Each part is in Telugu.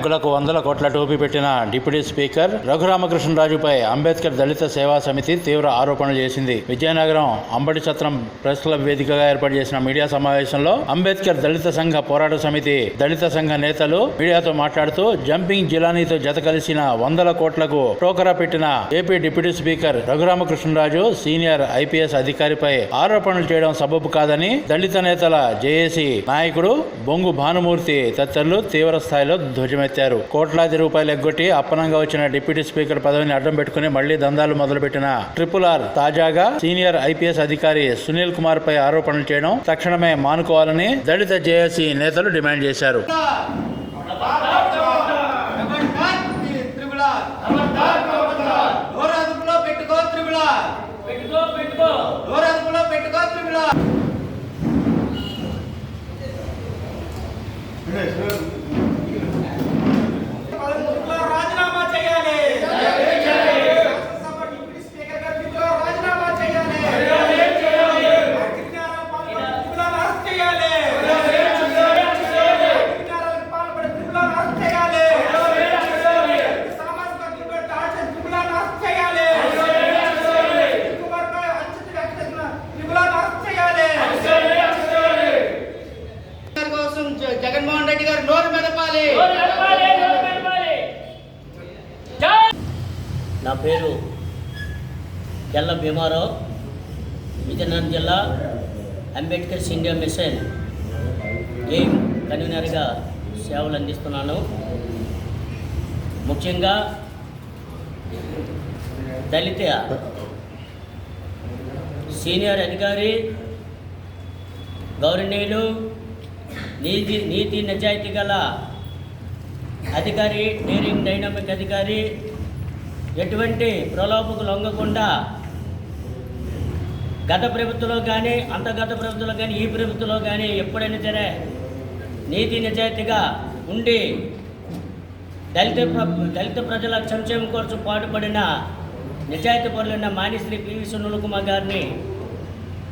బ్యాంకులకు వందల కోట్ల టోపీ పెట్టిన డిప్యూటీ స్పీకర్ రఘురామకృష్ణరాజుపై అంబేద్కర్ దళిత సేవా సమితి తీవ్ర ఆరోపణలు చేసింది. విజయనగరం అంబటి సత్రం ప్రెస్ క్లబ్ వేదికగా ఏర్పాటు చేసిన మీడియా సమావేశంలో అంబేద్కర్ దళిత సంఘ పోరాట సమితి దళిత సంఘ నేతలు మీడియాతో మాట్లాడుతూ జంపింగ్ జిలానీతో జత కలిసిన వందల కోట్లకు టోకరా పెట్టిన AP deputy speaker Raghuramakrishnaraju senior IPS అధికారిపై ఆరోపణలు చేయడం సబబు కాదని దళిత నేతల జేఏసీ నాయకుడు బొంగు భానుమూర్తి తదితరులు తీవ్ర స్థాయిలో ధ్వజమెత్తారు కోట్లాది రూపాయలు ఎగ్గొట్టి అప్పనంగా వచ్చిన డిప్యూటీ స్పీకర్ పదవిని అడ్డం పెట్టుకుని మళ్ళీ దందాలు మొదలుపెట్టిన ట్రిపుల్ ఆర్ తాజాగా సీనియర్ ఐపీఎస్ అధికారి సునీల్ కుమార్ పై ఆరోపణలు చేయడం తక్షణమే మానుకోవాలని దళిత జేఏసీ నేతలు డిమాండ్ చేశారు నోరదుపులో పెట్టుకో జగన్మోహన్ రెడ్డి గారు నోరు మెదపాలి. నా పేరు ఎల్ల భీమారావు విజయనగరం జిల్లా అంబేద్కర్ ఇండియా మిషన్ ఎయిమ్ కన్వీనర్గా సేవలు అందిస్తున్నాను. ముఖ్యంగా దళిత సీనియర్ అధికారి గౌరవనీయులు నీతి నీతి నిజాయితీ గల అధికారి డేరింగ్ డైనామిక్ అధికారి ఎటువంటి ప్రలోభకు లొంగకుండా గత ప్రభుత్వంలో కానీ అంతర్గత ప్రభుత్వంలో కానీ ఈ ప్రభుత్వంలో కానీ ఎప్పుడైనా సరే నీతి నిజాయితీగా ఉండి దళిత దళిత ప్రజల సంక్షేమం కోసం పాటుపడిన నిజాయితీ పరులైన మానిశ్రీ పివి సునీల్ కుమార్ గారిని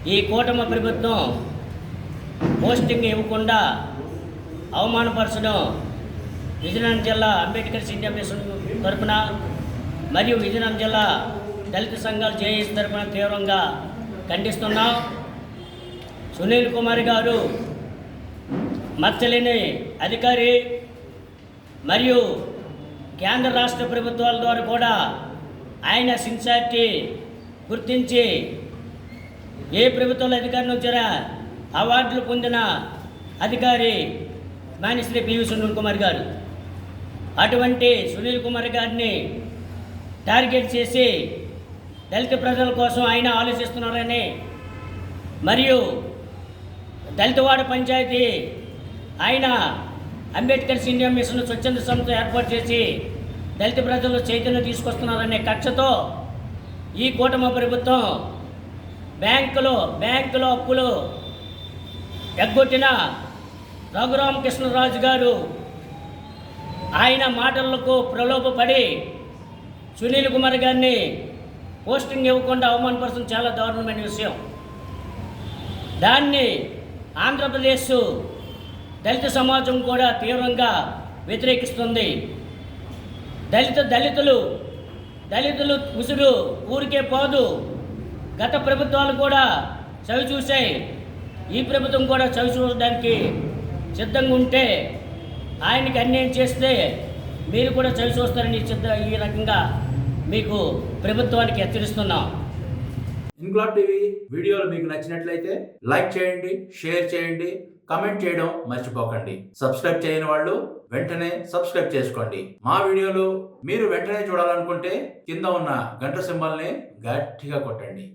ఈ కూటమి ప్రభుత్వం పోస్టింగ్ ఇవ్వకుండా అవమానపరచడం విజయనగరం జిల్లా అంబేద్కర్ ఇండియా మిషన్ తరఫున మరియు విజయనగరం జిల్లా దళిత సంఘాలు జేఏసీ తరఫున తీవ్రంగా ఖండిస్తున్నాం. సునీల్ కుమార్ గారు మచ్చలేని అధికారి మరియు కేంద్ర రాష్ట్ర ప్రభుత్వాల ద్వారా కూడా ఆయన సిన్సారిటీ గుర్తించి ఏ ప్రభుత్వాల అధికారి వచ్చారా అవార్డులు పొందిన అధికారి మానిశ్రీ పివి సునీల్ కుమార్ గారు. అటువంటి సునీల్ కుమార్ గారిని టార్గెట్ చేసి దళిత ప్రజల కోసం ఆయన ఆలోచిస్తున్నారని మరియు దళితవాడ పంచాయతీ ఆయన అంబేద్కర్ సీనియర్ మిషన్ స్వచ్ఛంద సంస్థ ఏర్పాటు చేసి దళిత ప్రజల్లో చైతన్యం తీసుకొస్తున్నారనే కక్షతో ఈ కూటమి ప్రభుత్వం బ్యాంకులో బ్యాంకులో అప్పులు ఎగ్గొట్టిన రఘురామకృష్ణరాజు గారు ఆయన మాటలకు ప్రలోభపడి సునీల్ కుమార్ గారిని పోస్టింగ్ ఇవ్వకుండా అవమానపరచడం చాలా దారుణమైన విషయం. దాన్ని ఆంధ్రప్రదేశ్ దళిత సమాజం కూడా తీవ్రంగా వ్యతిరేకిస్తుంది. దళిత దళితులు దళితులు ఉసురు ఊరికే పోదు. గత ప్రభుత్వాలు కూడా చవి చూశాయి ఈ ప్రభుత్వం కూడా చవి చూడడానికి సిద్ధంగా ఉంటే ఆయనకి అన్యాయం చేస్తే మీరు కూడా చవి చూస్తారని సిద్ధ ఈ రకంగా మీకు ప్రభుత్వానికి హెచ్చరిస్తున్నాం. ఇంక్లాబ్ టీవీ వీడియోలు మీకు నచ్చినట్లయితే లైక్ చేయండి షేర్ చేయండి కమెంట్ చేయడం మర్చిపోకండి. సబ్స్క్రైబ్ చేయని వాళ్ళు వెంటనే సబ్స్క్రైబ్ చేసుకోండి. మా వీడియోలు మీరు వెంటనే చూడాలనుకుంటే కింద ఉన్న గంట సింబల్ని గట్టిగా కొట్టండి.